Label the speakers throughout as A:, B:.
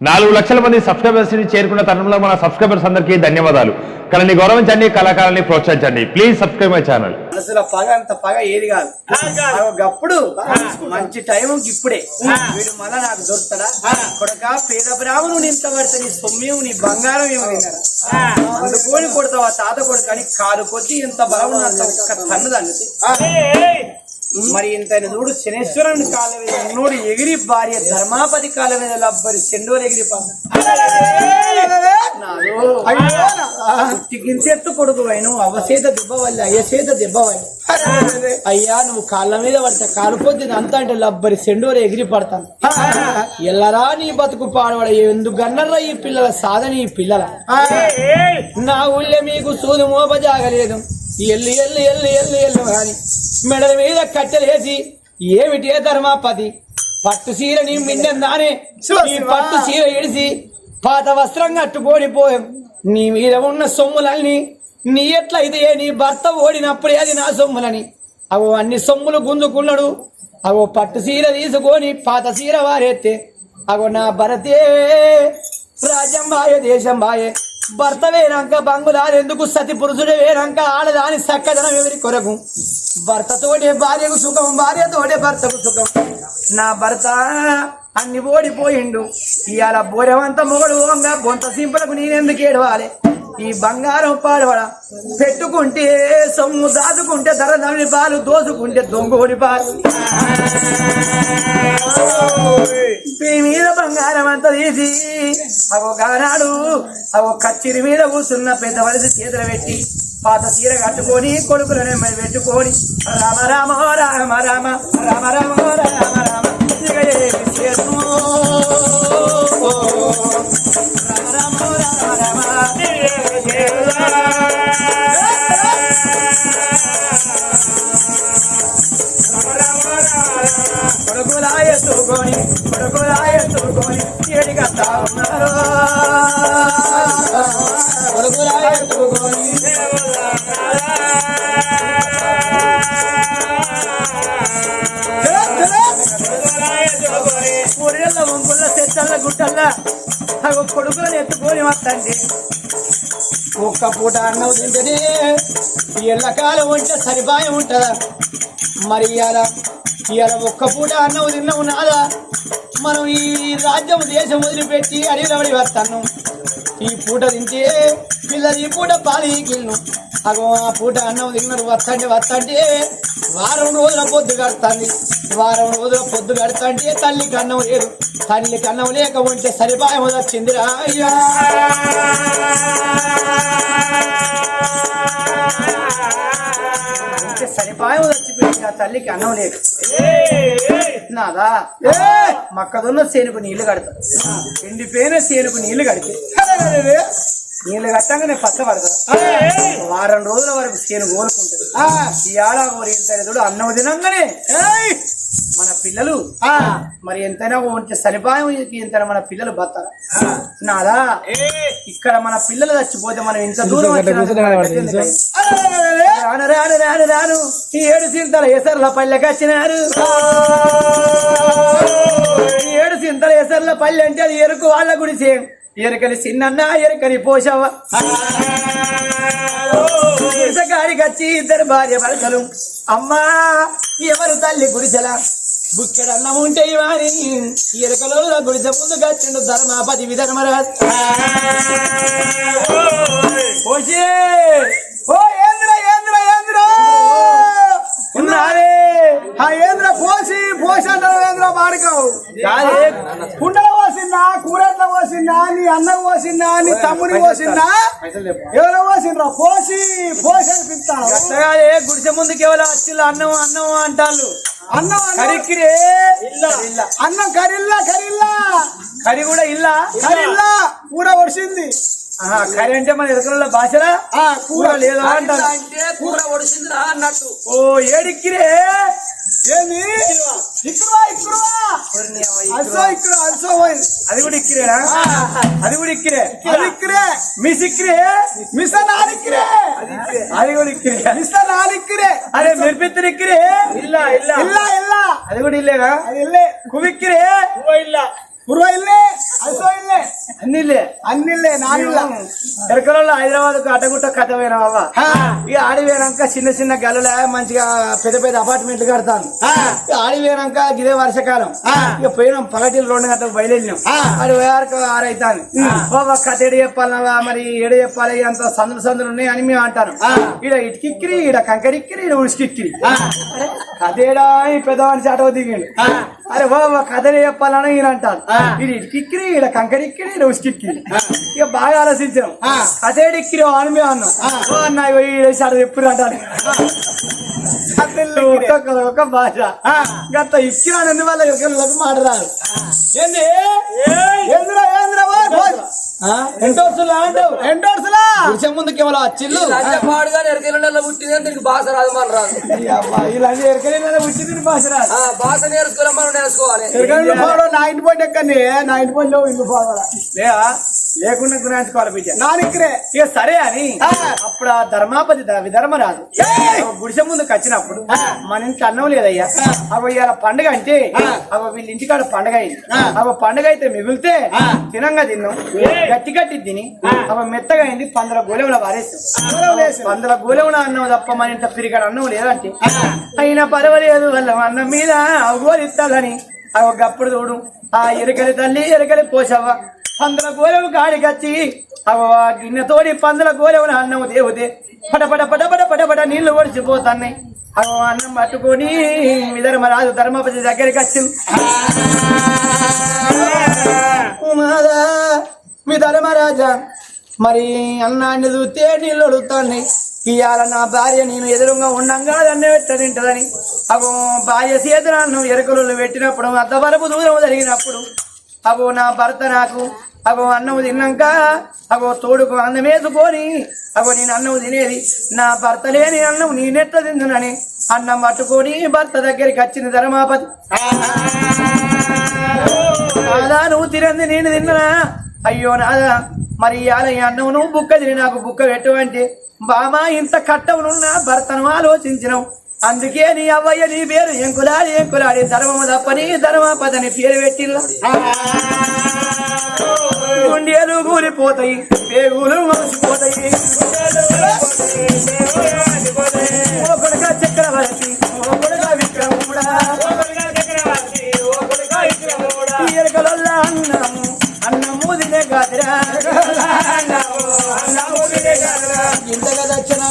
A: నాలుగు లక్షల మంది సబ్స్క్రైబర్స్ని చేరుకున్న తరుణంలో మన సబ్స్క్రైబర్స్ అందరికీ ధన్యవాదాలు. కళని గౌరవించండి కళాకారాన్ని ప్రోత్సహించండి. ప్లీజ్ సబ్స్క్రైబ్ మై ఛానల్
B: మనసులో పగ అంత పగ ఏది కాదు. ఒకప్పుడు మంచి టైం ఇప్పుడే. వీడు మళ్ళా నాకు దొరుకుతాడా? కొడక పేద బ్రాహ్మణు ఇంత పడితే నీ సొమ్యం నీ బంగారం ఏమో తిన్నారా? అందుకొని కొడతావా తాత కొడు కానీ కాలు కొద్ది ఇంత బలం ఉన్నంత ఒక్క తన్ను మరి ఇంత చూడు శనేశ్వరుని కాల మీద ఉన్నోడు ఎగిరి భార్య ధర్మాపతి కాల మీద లబ్బరి చెండోలు ఎగిరి గించెత్తు కొడుకు అయిను అవసేత దెబ్బవల్లి అయ్యసేత దెబ్బవల్లి. అయ్యా నువ్వు కాళ్ళ మీద పడితే కాలిపోతుంది అంతా అంటే లబ్బరి సెండోరు ఎగిరి పడతాను. ఎల్లరా నీ బతుకు పాడబడ ఎందుకు గన్నర్రా ఈ పిల్లల సాధన ఈ పిల్లల? నా ఊళ్ళో మీకు సూదు మోపజాగలేదు ఎల్లు ఎల్లు ఎల్లు ఎల్లు ఎల్లు అని మెడల మీద కట్టెలేసి ఏమిటి ధర్మాపతి? పట్టు చీరని మిండందానే ఈ పట్టు చీర ఇడిసి పాత వస్త్రం కట్టుకొని పోయాం. నీ మీద ఉన్న సొమ్ములన్నీ నీ ఎట్లయితే నీ భర్త ఓడినప్పుడే అది నా సొమ్ములని. అవో అన్ని సొమ్ములు గుంజుకున్నాడు. అవో పట్టు చీర తీసుకొని పాత చీర వారెత్తే అగో నా భరతే రాజ్యం బాయే దేశం బాయే భర్త వేరంక బంగులారెందుకు సతి పురుషుడు వేరంక ఆడదాని సక్కదనం ఎవరి కొరకు? భర్తతోటే భార్యకు సుఖం భార్యతోటే భర్తకు సుఖం. నా భర్త అన్ని ఓడిపోయిండు. ఇవాళ బోరవంత మొగడు ఓంగా బొంత సింపులకు నేనెందుకు ఏడవాలి? ఈ బంగారం పాడవడ పెట్టుకుంటే సొమ్ము దాచుకుంటే ధర నమిలి పాలు దోచుకుంటే దొంగోడి పాలు మీ మీద బంగారం అంతా తీసి అవో గానాడు అవో కచ్చిరి మీద కూర్చున్న పెద్ద వలసి చేతులు పెట్టి పాత తీర కట్టుకొని కొడుకులనే మరి పెట్టుకొని రామ రామ రామ రామ రామ రామ రామ రామ ఇక చెట్టల్ల నాకు కొడుకులను ఎత్తుకొని వస్తండి ఒక్క పూట అన్నం తింటేనే ఎల్లకాలం ఉంటే సరిపాయం ఉంటుందా? మరి ఇవాళ ఇవాళ ఒక్క పూట అన్నం తిన్నాము నాదా? మనం ఈ రాజ్యం దేశం వదిలిపెట్టి అడిగినబడి వస్తాను. ఈ పూట తింటే పిల్లలు ఈ పూట పాలు ఈకిళ్ళు అగో ఆ పూట అన్నం తిన్నారు వస్తంటే వస్తంటే వారం రోజుల పొద్దు కడుతుంది. వారం రోజుల పొద్దు కడుతుంటే తల్లికి అన్నం లేదు. తల్లికి అన్నం లేక ఉంటే సరిపాయం వచ్చిందిరా. అయ్యా! సరిపాయం చచ్చిపోయింది ఆ తల్లికి అన్నం లేదు. నాదా? మక్కదున్న సేనుకు నీళ్ళు కడతా. ఎండిపోయిన సేనుకు నీళ్ళు కడితే. నీళ్ళు కట్టంగానే పచ్చ పడతా. వారం రోజుల వరకు సేను కోరుకుంటుంది ఈ ఆడ ఎంత అన్నం తినంగానే. మన పిల్లలు. మరి ఎంతైనా ఉంటే సరిపాయం ఎంతైనా మన పిల్లలు బతారా నాదా? ఇక్కడ మన పిల్లలు చచ్చిపోతే మనం ఇంత దూరం రాను రాను రాను రాను. ఈ ఏడు సింతల ఎసర్ల పల్లెకి వచ్చినారు. ఈ ఏడు సింతల ఎసర్ల పల్లె అంటే అది ఎరుకు వాళ్ళ గుడిసే ఎరుకని సిన్నన్న ఎరుకని పోషవ కాడికి వచ్చి ఇద్దరు భార్య భర్తలు. అమ్మా ఎవరు తల్లి గుడిసెల? బుక్కెడు అన్నం ఉంటే వారి ఎరుకలో గుడిసె ముందు కచ్చిండు ధర్మాపతి విధర్మరాజ్ పోషే ఓ ఏంద్ర ఏంద్ర ఏంద్ర? ఉన్నారే?
C: ఆ ఏంద్ర పోసి పోసి అంటావు ఏంద్ర కుండలో పోసిందా కూరట్లో పోసిందా నీ అన్నం పోసిందా నీ తమ్ముని పోసిందా ఎవరో పోసిండ్రా పోసి పోసి అనిపిస్తాను
B: అత్తగారే గుడిసె ముందుకు ఎవరో వచ్చిల్లు? అన్నం అన్నం అంటాళ్ళు.
C: అన్నం అన్నం.
B: కరిక్కిరే. ఇల్లా
C: అన్నం కరిల్లా కరిల్లా.
B: కరి కూడా ఇల్లా?
C: కరిల్లా. కూర వడిసింది
B: ఆహా, కరి అంటే మన ఎదురుల భాషలా?
C: ఆ
B: కూర
C: కూర.
B: లేదా అంటారు?
D: అంటే కూర ఒడిసిందిరా అన్నట్టు.
B: ఓ ఏడిక్కిరే.
C: ఏంది ఇక్కుడువా ఇక్కుడువా అల్సో ఇక్కడ అల్సో పోయింది
B: అది కూడా ఇక్కిరేనా అది కూడా ఇక్కిరే
C: అది ఇక్కడే
B: మిస్ ఇక్కిరే
C: మిస్ నాలిక్కిరే
B: అది కూడా ఇక్కిరే
C: మిస్ నాలిక్కిరే
B: అరే మెరిపెత్తరు ఇక్కిరే ఇల్లా ఇల్లా
C: ఇల్లా ఇల్లా
B: అది కూడా ఇల్లేనా
C: అది ఇల్లే
B: కువిక్కిరే
C: పూర్వ అన్నిళ్ళే నానిళ్ళ
B: ఎరకలలో హైదరాబాద్కు అడ్డగుట్ట కథ పోయినా అవ్వ ఇక ఆడి పోయినాక చిన్న చిన్న గల్లుల మంచిగా పెద్ద పెద్ద అపార్ట్మెంట్లు కడతాను. ఇక ఆడి పోయినాక ఇదే వర్షకాలం. ఇక పోయినాం పగటిలు రెండు గంటలకు బయలుదేరినాం. ఆడి పోయాక ఆరైతాను బాబా కథ ఎడ చెప్పాలన్నా మరి ఎడ చెప్పాలి అంత సందులు సందులు ఉన్నాయి అని మేము అంటాను ఈడ ఇటుకిక్కిరి ఈడ కంకరిక్కిరి ఈడ ఉడికిక్కిరి కథేడా ఈ పెద్దవాడి చాటో దిగిండు. అరే బాబా కథ చెప్పాలని ఈయన అంటారు. ఇది ఇటుకిక్కిరి ఈడ కంకరిక్కిరి ఈడ ఉసికిక్కిరి ఇక బాగా ఆలోచించాం కథేడిక్కిరి అని మేము అన్నాం. ఓ అన్న ఈ చాట ఎప్పుడు అంటారు ఒక్కొక్క ఒక భాష. గత ఇక్కిరాని వల్ల ఎవరికి మాట్లాడారు ఏంది?
C: ఏంద్రా ఏంద్రా
B: పురుషం ముందుకు ఏమో వచ్చిల్లు
D: రాజ్యపాడుగా ఎరకెళ్ళ పుట్టిందని దీనికి భాష రాదు మన రాదు.
B: ఎరకలే పుట్టింది భాష రాదు.
D: భాష నేర్చుకోవాలి. మనం నేర్చుకోవాలి
C: నా ఇంటి పోటీ ఎక్కండి నా ఇంటి లేవు ఇల్లు పోవడం
B: లేవా? లేకుండా గుణాంచుకోవాలి బిడ్డ
C: నా నిక్కరే
B: ఇక సరే అని అప్పుడు ఆ ధర్మాపతి విధర్మరాజు గుడిసె ముందుకు వచ్చినప్పుడు మన ఇంట్లో అన్నం లేదయ్యా. అవ ఇవాళ పండుగ అంటే అవ వీళ్ళ ఇంటికాడ పండుగ అయింది. అవ పండుగ అయితే మిగిలితే తినంగా తిన్నాం. గట్టి గట్టి తిని అవ మెత్తగా అయింది పందల గోలెముల వారేస్తాం పందల గోలెముల. అన్నం తప్ప మన ఇంత పిరిగాడు అన్నం లేదంటే. అయినా పర్వాలేదు వాళ్ళ అన్నం మీద అవగోలిస్తాలని అవ గప్పుడు చూడు ఆ ఎరకలి తల్లి ఎరకలి పోసవ్వ. పందుల గోలెము గాడికచ్చి అవ గిన్నెతోడి పందుల గోలెమున అన్నం దేవుదే పట పట పడపడ పట పట నీళ్ళు ఒడిచిపోతున్నాయి. అవ అన్నం పట్టుకొని విధర్మరాజు ధర్మపతి దగ్గరికి వచ్చింది మాదా మీ ధర్మరాజా మరి అన్నాన్ని చూస్తే నీళ్ళు అడుగుతాయి ఇవాళ నా భార్య నేను ఎదురుగా ఉండంగా అన్నం పెట్ట తింటదని అగో భార్య చేతులను ఎరుకలు పెట్టినప్పుడు అంతవరకు దూరం జరిగినప్పుడు అగో నా భర్త నాకు అగో అన్నం తిన్నాక అగో తోడుకు అన్నం వేసుకొని అగో నేను అన్నం తినేది నా భర్త లేని అన్నం నేనెట్ల తిందునని అన్నం పట్టుకొని భర్త దగ్గరికి వచ్చిన ధర్మాపతి. నాదా నువ్వు తినంది నేను తిన్నా అయ్యో నాదా మరి ఇవాళ ఈ అన్నం నువ్వు బుక్క తిని నాకు బుక్క పెట్టవంటే బామా ఇంత కట్టవునున్నా భర్తను ఆలోచించినావు. అందుకే నీ అవ్వయ్య నీ పేరు ఎంకులాడి ఎంకులాడి ధర్మము తప్పని ధర్మపదని పేరు పెట్టిల్లా. గుండెలు కూలిపోతాయి పేగులు చక్రవర్తి విక్రముడా. ఎరకలల్ల అన్నము అన్నము తినే కాదురా ఇంతగా దచ్చిన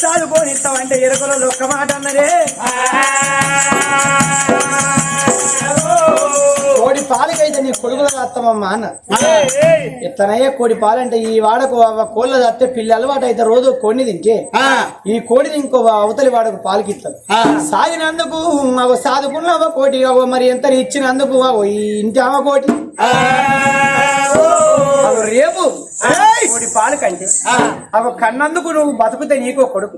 B: మీకు సాదుకొని ఇస్తామంటే ఎరకలలో ఒక్క మాట అన్నదే. కోడి పాలకైతే నీ కొడుకులు వస్తామమ్మా అన్న. ఇతనయ్యే కోడి పాలంటే ఈ వాడకు కోళ్ళ తత్తే పిల్ల అలవాటు అయితే రోజు కోడిని తింటే ఈ కోడిని ఇంకో అవతలి వాడకు పాలకిస్తాం సాగినందుకు అవ సాదుకున్న అవ కోటి? అవ మరి ఎంత ఇచ్చినందుకు ఈ ఇంటి అవ కోటి? రేపు. కోడి పాలు కంటే. అవ కన్నందుకు నువ్వు బతుకుతే నీకో కొడుకు.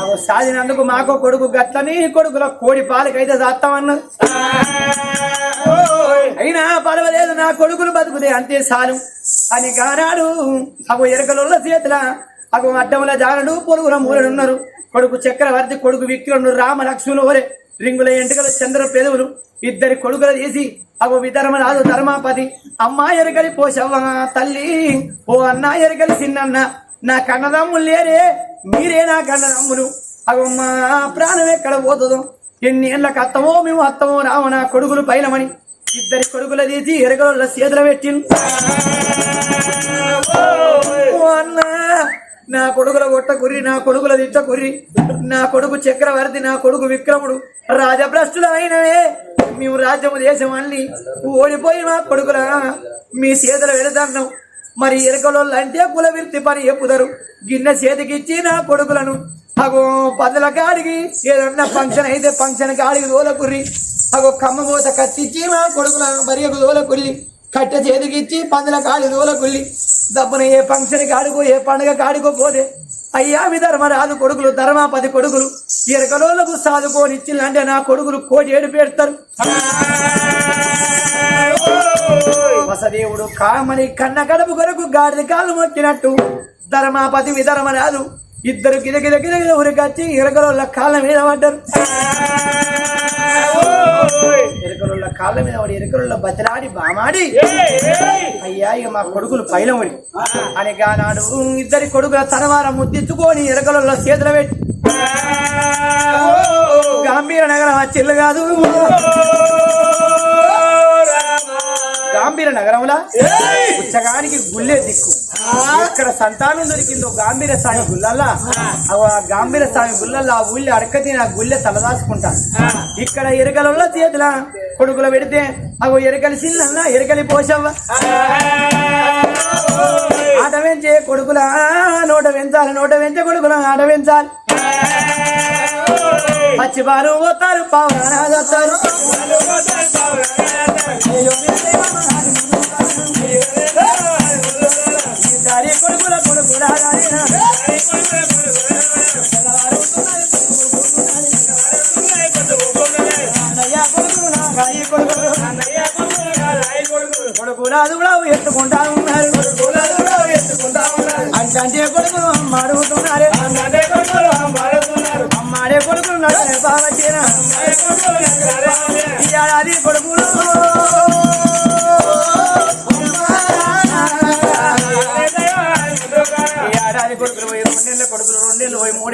B: అవ సాదినందుకు మాకో కొడుకు. గట్లని కొడుకుల కోడి పాలకైతే చేస్తామన్నారు అయినా పర్వాలేదు నా కొడుకులు బతుకుతే అంతే చాలు. అని గానాడు అగో ఎరకలున్న చేతుల అగో అడ్డముల జానడు పొరుగుల మూలనున్నారు. కొడుకు చక్రవర్తి కొడుకు విక్రముడు రామ లక్ష్మణులు ఓరే రింగుల ఎంటుకల చంద్ర పెదవులు ఇద్దరి కొడుకులు తీసి అగో విధర్మరాజు ధర్మాపతి. అమ్మా ఎరగలి పోసవ్వ తల్లి ఓ అన్న ఎరగలి చిన్నన్న నా కన్నదమ్ములు లేరే మీరే నా కన్నదమ్ములు. అగో మా ప్రాణం ఎక్కడ పోతుందో? ఎన్ని ఏళ్ళకి అత్తమో మేము అత్తమో రామ నా కొడుకులు పైనమని ఇద్దరి కొడుకుల తీసి ఎరగల చేతులు పెట్టిండు అన్న నా కొడుకుల కొట్ట కురి నా కొడుకుల తిట్ట కురి నా కొడుకు చక్రవర్తి నా కొడుకు విక్రముడు రాజభ్రష్టులు అయినవే మేము రాజ్యము దేశం అన్ని ఓడిపోయి మా కొడుకుల మీ చేతులు వెళుతున్నాం మరి ఎరకలోళ్ళు అంటే కుల విర్తి పని చెప్పుదరు. గిన్నె చేతికిచ్చి నా కొడుకులను అగో పదల కాడికి ఏదన్నా ఫంక్షన్ అయితే ఫంక్షన్ కాడికి దోలకుర్రి అగో కమ్మబోత కత్తిచ్చి మా కొడుకుల మరియకు దోలకుల్లి కట్టె చేతికిచ్చి పందుల కాడి దోలకుల్లి దప్పున ఏ ఫంక్షన్ ఆడుకో ఏ పండుగ కాడుకో పోదే. అయ్యా మీ ధర్మరాజు కొడుకులు ధర్మాపతి కొడుకులు ఇరకలోలకు సాధుకోనిచ్చిందంటే నా కొడుకులు కోటి ఏడు పెడతారు వసదేవుడు కామని కన్న కడుపు కొరకు గాడిద కాలు మొక్కినట్టు ధర్మాపతి విధర్మరాజు ఇద్దరు గిలగిల గిలగిల ఉరికొచ్చి ఇరగల కాళ్ళ మీద పడ్డారు. ఎరకరుల కాళ్ళ మీద పడి ఎరకరుల బతిలాడి బామాడి. అయ్యా ఇక మా కొడుకులు పైలముడి అని గానాడు ఇద్దరి కొడుకుల తనవారం ముద్దించుకొని ఎరకలలో చేతులు పెట్టి. గంభీర నగరం ఆ చిల్లు కాదు. గాంభీర నగరంలా ఉచ్చగానికి గుళ్ళే దిక్కు. ఇక్కడ సంతానం దొరికిందో గాంభీర స్వామి గుళ్ళల్లా? ఆ. గాంభీర స్వామి గుళ్ళల్లా ఆ ఊళ్ళో అడకతి నా గుళ్ళె తలదాచుకుంటాను ఇక్కడ ఎరకలలో చేతుల? కొడుకులు పెడితే అగో ఎరకలి సిల్లల్లా ఎరకలి పోసవ్వ ఆట పెంచే కొడుకుల నోట పెంచాలి నోట పెంచే కొడుకుల ఆట పెంచాలి పోతారు ఈసారి కొడుకుల కొడుకుల కొడుకులు నా గాయి కొడుకులు.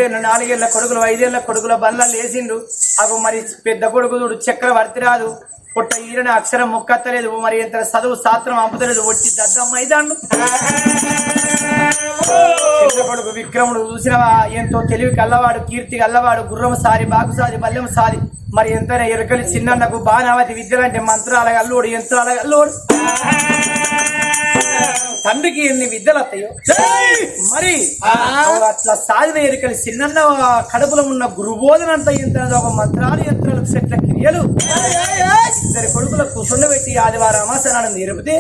B: మూడేళ్ళ నాలుగేళ్ళ కొడుకులు ఐదేళ్ళ కొడుకుల బండ్లలో వేసిండు అవి మరి పెద్ద కొడుకు చూడు చక్రవర్తి రాదు. పుట్ట ఈరని అక్షరం ముక్కత్తలేదు. మరి ఎంత చదువు శాస్త్రం అమ్ముతలేదు. వచ్చి దద్దమ్మ అయితాడు కొడుకు విక్రముడు చూసినవా? ఎంతో తెలివి కల్లవాడు కీర్తి కల్లవాడు గుర్రం సారి బాగుసారి బల్లెం సారి. మరి ఎంతైనా ఎరుకలు చిన్నకు బాణావతి విద్యలంటే మంత్రాల గల్లోడు యంత్రాల గల్లోడు తండ్రికి ఎన్ని విద్యలు వస్తాయో. మరి అట్లా సాగిన ఎరుకలి చిన్న కడుపులో ఉన్న గురుబోధనంత యంత్రాలు ఒక మంత్రాలు యంత్రాలకు సెట్ల క్రియలు. ఇద్దరి కొడుకుల కూర్చుండబెట్టి ఆదివారం అమాసనాన్ని నిరుపితే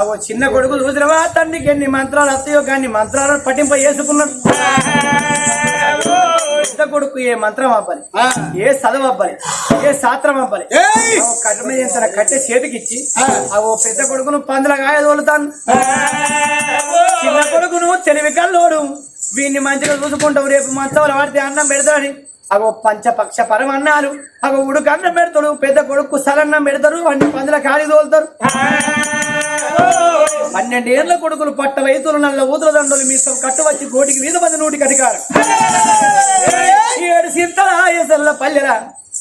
B: అవ చిన్న కొడుకు చూసినవా? తండ్రికి ఎన్ని మంత్రాలు వస్తాయో కానీ మంత్రాలను పట్టింప చేసుకున్నాడు. కొడుకు ఏ మంత్రం అవ్వాలి ఏ చదువు అవ్వాలి ఏ శాస్త్రం అవ్వాలి కట్ట మీద కట్టె చేతికిచ్చి అవో పెద్ద కొడుకును పందుల గాయ తోలుతాను చిన్న కొడుకును తెలివి కల్లోడు వీడిని మంచిగా చూసుకుంటావు రేపు మంచంలో వాడితే అన్నం పెడతాడు అగో పంచపక్ష పరమన్నాలు అగో ఉడుకు అన్నం పెడతాడు పెద్ద కొడుకు సలన్నం పెడతారు అన్ని పందుల కాడి తోలుతారు. పన్నెండేళ్ళ కొడుకులు పట్ట వయసులు నల్ల ఊతుల దండలు మీ కట్టు వచ్చి కోటికి మీద మంది నూటికి అధికారం. ఏడు సింతల పల్లెల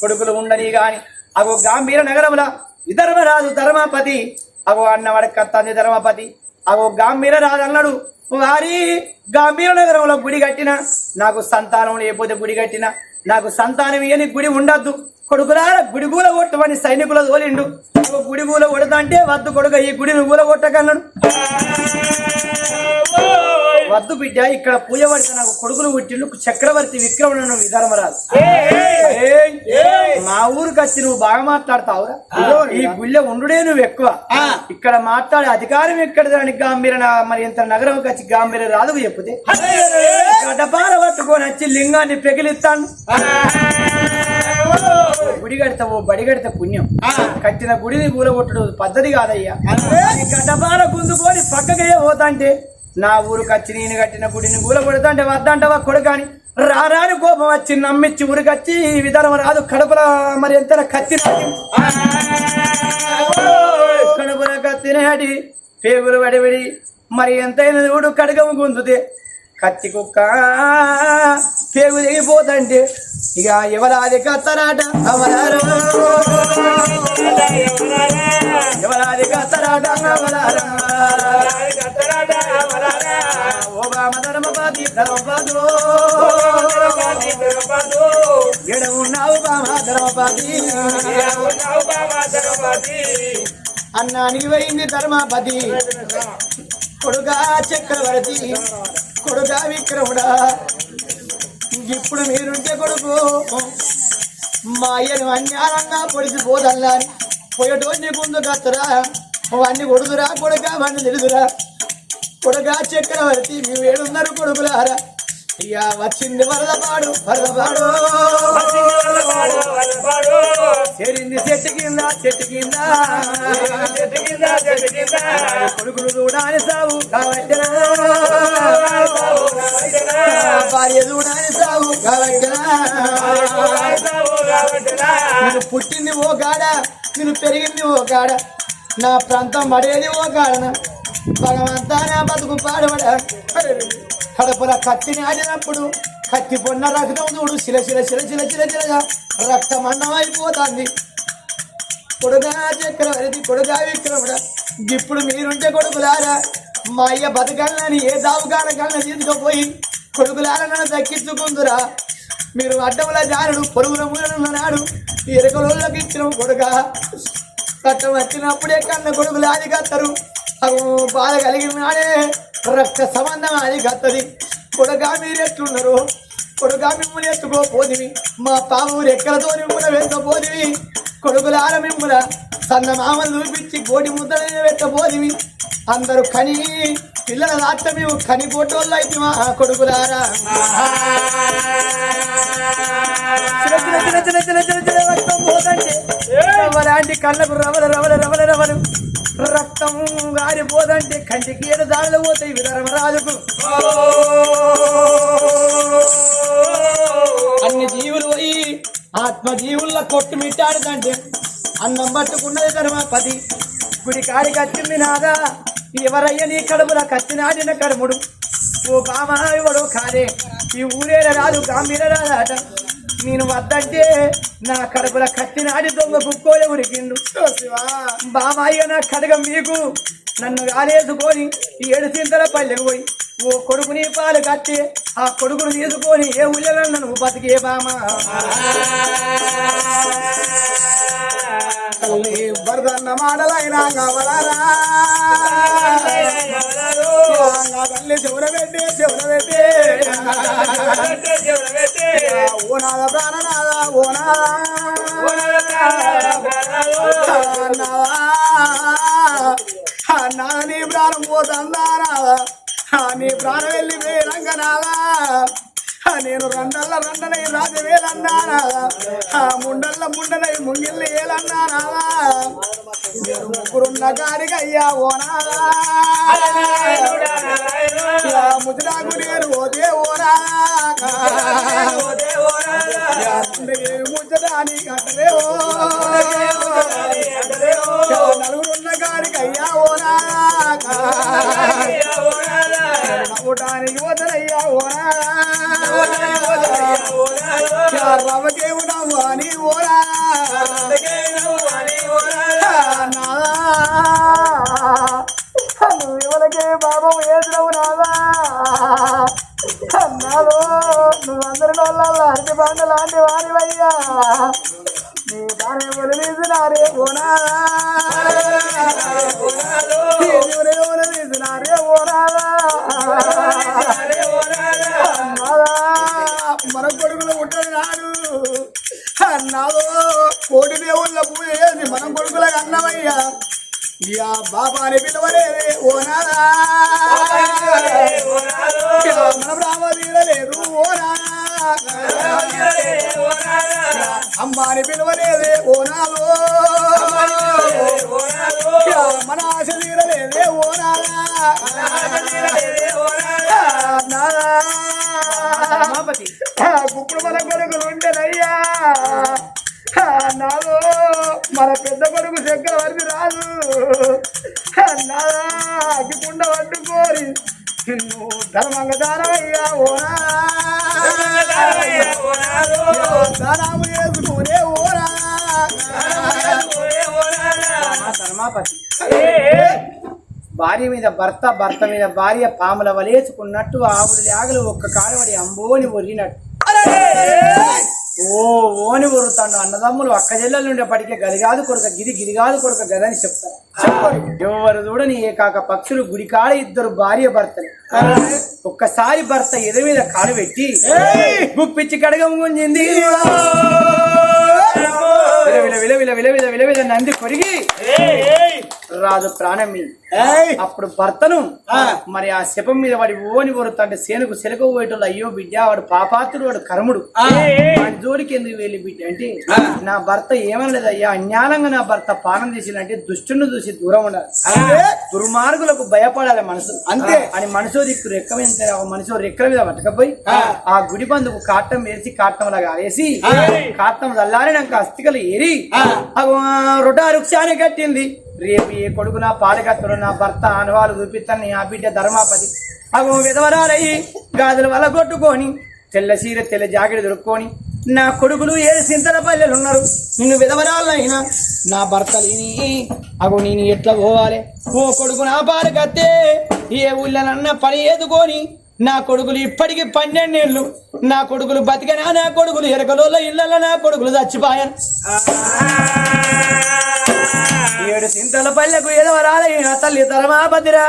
B: కొడుకులు ఉండని గాని. అగో గాంభీర నగరముల విధర్మరాజు ధర్మపతి అగో అన్నవాడ కత్తాంది ధర్మపతి అగో గాంభీర రాజు అన్నాడు. వారి గాంభీర నగరంలో గుడి కట్టిన నాకు సంతానం లేకపోతే గుడి కట్టిన నాకు సంతానం ఇయని గుడి ఉండద్దు. కొడుకులారా గుడి గూల కొట్టమని సైనికుల తోలిండు. అగో గుడి గూల కొడతా అంటే వద్దు కొడుక ఈ గుడిని గూల కొట్టకన్నాడు. వద్దు బిడ్డ ఇక్కడ పూజ పడితే నాకు కొడుకులు పుట్టిండు చక్రవర్తి విక్రమణ విధర్మరాజు మా ఊరికి వచ్చి నువ్వు బాగా మాట్లాడతావురా? ఈ గుళ్ళె ఉండుడే నువ్వు ఎక్కువ. ఇక్కడ మాట్లాడే అధికారం ఎక్కడ దానికి గాంభీర మరి ఇంత నగరం వచ్చి గాంభీర రాదు చెప్తే గడ్డపార పట్టుకొని వచ్చి లింగాన్ని పెగిలిస్తాను. గుడి కడతావు బడి కడితే పుణ్యం. కట్టిన గుడిని కూలగొట్టడు పద్ధతి కాదయ్యా. ఈ గడ్డపార గుందుకొని పక్కకే పోతా అంటే నా ఊరికి వచ్చి నేను కట్టిన గుడిని కూలగొడతా అంటే వద్దంటవా కొడుకాని? రారాని కోపం వచ్చి నమ్మిచ్చి ఊరికొచ్చి ఈ విధానం రాదు. కడుపుల మరి ఎంత కత్తి కడుపుల కత్తి పేగులు వడివిడి. మరి ఎంతైనా చూడు కడగము గుందుతే కత్తి కుక్క పేగు దిగిపోతంటే ఇక ఎవరాది కత్తరాట? అవరారు ఎవరాది కత్తరాట? అవరారా ధర్మపాదు ఎడ ఉన్నావు బామ అన్నానికి పోయింది ధర్మపతి కొడుగా చక్రవర్తి. కొడుగా విక్రముడా? ఇప్పుడు మీరుంటే కొడుకు. మా అయ్యను అన్యారంగా పొడిచిపోదల్లా అని పోయేటోని ముందు కత్తరా. వాడిని కొడుదురా కొడుక వాడిని తెలుదురా కొడుగా చక్రవర్తి మేము ఏడున్నారు కొడుకులారా. ఇక వచ్చింది వరదపాడు వరదపాడు. చేరింది చెట్టు కింద చెట్టు కింద. చెట్టు కింద చెట్టు కింద. కొడుకులు చూడాలి సాగు కాబట్టి భార్య చూడాలి సాగు కాబట్టి నేను పుట్టింది ఓ గాడ నేను పెరిగింది ఓ గాడ. నా ప్రాంతం పడేది ఓ గాడన? భగవంతా నా బతుకు పాడబడ కడపల కత్తిని ఆడినప్పుడు కత్తి పొన్న రక్తం చూడు. శిల శిల శిల శిల శిల శిలగా రక్తమన్నం అయిపోతుంది. కొడుగా చక్రవర్తి కొడుగా విక్రముడ ఇప్పుడు మీరుంటే కొడుకులారా. మా అయ్య బతకాలని ఏ దావుకాల కన్నా తీసుకుపోయి కొడుకులారా నన్ను దక్కించుకుందురా. మీరు అడ్డముల జారుడు పొరుగుల మూలనున్నాడు ఎరకలోళ్ళకి ఇచ్చిన కొడుక. కట్టం వచ్చినప్పుడే కన్న కొడుకులు అది కత్తరు. అవు బాధ కలిగిన నాడే రక్త సంబంధం అది కత్తది. కొడుక మీరు ఎట్లున్నారు? కొడుక మిమ్మల్ని ఎత్తుకోపోదివి మా పాము రెక్కలతో మిమ్మల్ని వెంటపోదివి కొడుకులార మిమ్మల సన్న మామలు చూపించి గోడి ముద్దలు పెట్టబోదివి అందరూ కనీ పిల్లల రాత్ర మేము కని అయితే మా కొడుకులారా. పోదంటే కళ్ళకు రవల రవల రవల రవలు రక్తం గారిపోదంటే కంటికి ఏడు దాడులు పోతాయి విధర్మరాజుకు అన్ని జీవులు పోయి ఆత్మజీవుల కొట్టు మిట్టాడుదంటే అన్నం పట్టుకున్నది ధర్మపతి గుడి కాడికి వచ్చింది నాదా. ఎవరయ్య నీ కడుపుల కత్తి నాటిన కడుముడు? ఓ బామా ఎవడు కాదే. ఈ ఊరేల రాదు గాంభీర రాదాట నేను వద్దంటే నా కడుపుల కత్తి నాటి దొంగ కుక్కోలే ఉరికిండు. బామాయ్య నా కడగ మీకు నన్ను కాలేసుకొని ఈ ఏడు చింతల పల్లెకు పోయి. ఓ కొడుకుని పాలు కట్టి ఆ కొడుకును తీసుకొని ఏ ఉల్లెల నువ్వు బతికే బామా
C: మాటలైనా కావలరా? తల్లి చెవుల పెట్టి చెవుల పెట్టి. ఓ నాద ప్రాణనాద ఓ నాద నీ ప్రాణం పోతుందా నాదా నీ ప్రాణం వెళ్ళి రంగనాదా నేను రండల్ల రండనై రాజవేలన్నానా ముండల్ల ముండనై ముంగిల్లి ఏలన్నానా నేను ముగ్గురున్న కాడికి అయ్యా ఓనాదా ముద్రాకు నేను ఓదే ఓనా ముచ్చటాని కట్టలే ఓ రవకేవు ఓరా? నువ్వు ఎవరికే బాబు వేసినవు నాదా అన్నాడు నువ్వందరి వాళ్ళ అరటి లాంటి వారివయ్యా. నీ దాని వదిలేసినారే ఓనా? యా బాబాని పిలవలేదే ఓ నాదా మనం రామదీరలేదు ఓ నాదా అమ్మాని పిలవలేదే ఓ నాలో మన ఆశ తీరలేదే ఓ
B: నాదా
C: గుప్పుడు మన కొడుకులు ఉండేనయ్యా నాదో మన పెద్ద కొడుకు చక్రవర్తి రాదు. నాదా అగ్గిపుండ పట్టుకోరి నువ్వు ధర్మంగా దానమయ్యా ఓనా దానాము చేసుకునే ఓరా.
B: ధర్మాపతి. భార్య మీద భర్త భర్త మీద భార్య పాముల వలేసుకున్నట్టు ఆవుడు లేగలు ఒక్క కాలువడి అంబోని ఒరిగినట్టు ఓ ఓని ఒరుతాడు అన్నదమ్ములు అక్క చెల్లెలు ఉండేప్పటికే గదిగాదు కొడుక గిది గిదిగాదు కొడుక గదని చెప్తారు. ఎవరు చూడని ఏకాక పక్షులు గుడికాడ ఇద్దరు భార్య భర్తలు. ఒక్కసారి భర్త ఎద మీద కాలు పెట్టి గుప్పిచ్చి కడగం గుంజింది. నంది కొరిగి. రాజు ప్రాణం
C: మీద.
B: అప్పుడు భర్తను మరి ఆ శపం మీద వాడి ఓని తండ్రి సేనుకు సెలక పోయేటోళ్ళు అయ్యో బిడ్డ వాడు పాపాత్రుడు వాడు కర్ముడు. జోడికి ఎందుకు వెళ్ళి బిడ్డ? అంటే నా భర్త ఏమనలేదు అయ్యా అజ్ఞానంగా నా భర్త పానం చేసిందంటే దుష్టుని చూసి దూరం ఉండాలి. దుర్మార్గులకు భయపడాలి మనసు.
C: అంతే.
B: అని మనసు దిక్కు రెక్క మీద మనసు రెక్కల మీద పట్టకపోయి
C: ఆ.
B: గుడి బందుకు కాటం వేసి కాటం లాగా వేసి కాటం చల్లారినాక అస్థికలు ఏరి
C: ఆ.
B: అగో రొటా వృక్షాన్ని కట్టింది. రేపు ఏ కొడుకు నా పాలకత్తుడు నా భర్త అనువాలు చూపిస్తాను ఆ బిడ్డ ధర్మాపతి. అగో విధవరాలయ్యి గాజుల వల్ల కొట్టుకొని తెల్ల చీర తెల్ల జాకెట్ దొరుకుకొని నా కొడుకులు ఏ సింతల పల్లెలు ఉన్నారు. నిన్ను విధవరాలైనా నా భర్త లేని అగో నేను ఎట్లా పోవాలి? ఓ కొడుకు నా పాలకత్తే ఏ ఊళ్ళనన్న పని ఏదుకొని నా కొడుకులు ఇప్పటికి పన్నెండేళ్ళు. నా కొడుకులు బతికనా నా కొడుకులు ఎరకలోళ్ళ ఇళ్ళలో నా కొడుకులు చచ్చిపోయాను ఏడు సింతల పల్లెకు ఎదవరాలైన తల్లి తరమాపతిరా